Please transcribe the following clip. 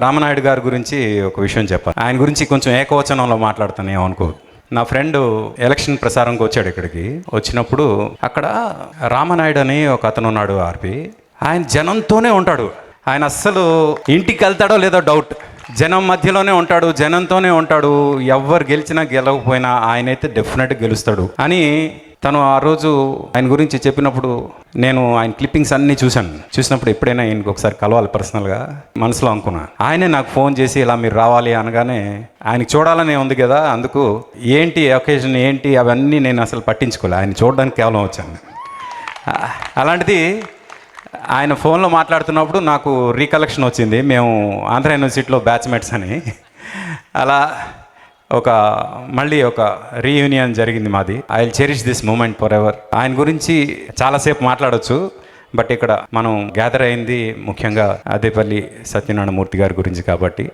రామనాయుడు గారి గురించి ఒక విషయం చెప్పాలి. ఆయన గురించి కొంచెం ఏకవచనంలో మాట్లాడుతాను ఏమనుకో. నా ఫ్రెండ్ ఎలక్షన్ ప్రసారంకి వచ్చాడు ఇక్కడికి. వచ్చినప్పుడు అక్కడ రామనాయుడు అని ఒక అతను ఉన్నాడు ఆర్పి. ఆయన జనంతోనే ఉంటాడు. ఆయన అస్సలు ఇంటికి వెళ్తాడో లేదో డౌట్. జనం మధ్యలోనే ఉంటాడు జనంతోనే ఉంటాడు. ఎవరు గెలిచినా గెలవకపోయినా ఆయన అయితే డెఫినెట్గా గెలుస్తాడు అని తను ఆ రోజు ఆయన గురించి చెప్పినప్పుడు నేను ఆయన క్లిప్పింగ్స్ అన్నీ చూశాను. చూసినప్పుడు ఎప్పుడైనా ఆయనకు ఒకసారి కలవాలి పర్సనల్గా మనసులో అనుకున్నా. ఆయనే నాకు ఫోన్ చేసి ఇలా మీరు రావాలి అనగానే ఆయనకి చూడాలనే ఉంది కదా అందుకు ఏంటి ఒకేజన్ ఏంటి అవన్నీ నేను అసలు పట్టించుకోలే. ఆయన చూడడానికి కేవలం వచ్చాను. అలాంటిది ఆయన ఫోన్లో మాట్లాడుతున్నప్పుడు నాకు రీకలెక్షన్ వచ్చింది. మేము ఆంధ్ర యూనివర్సిటీలో బ్యాచ్మేట్స్ అని. అలా ఒక మళ్ళీ ఒక రీయూనియన్ జరిగింది మాది. I will cherish this moment forever ఆయన గురించి చాలాసేపు మాట్లాడొచ్చు బట్ ఇక్కడ మనం గ్యాదర్ అయింది ముఖ్యంగా అదేపల్లి సత్యనారాయణ మూర్తి గారి గురించి కాబట్టి.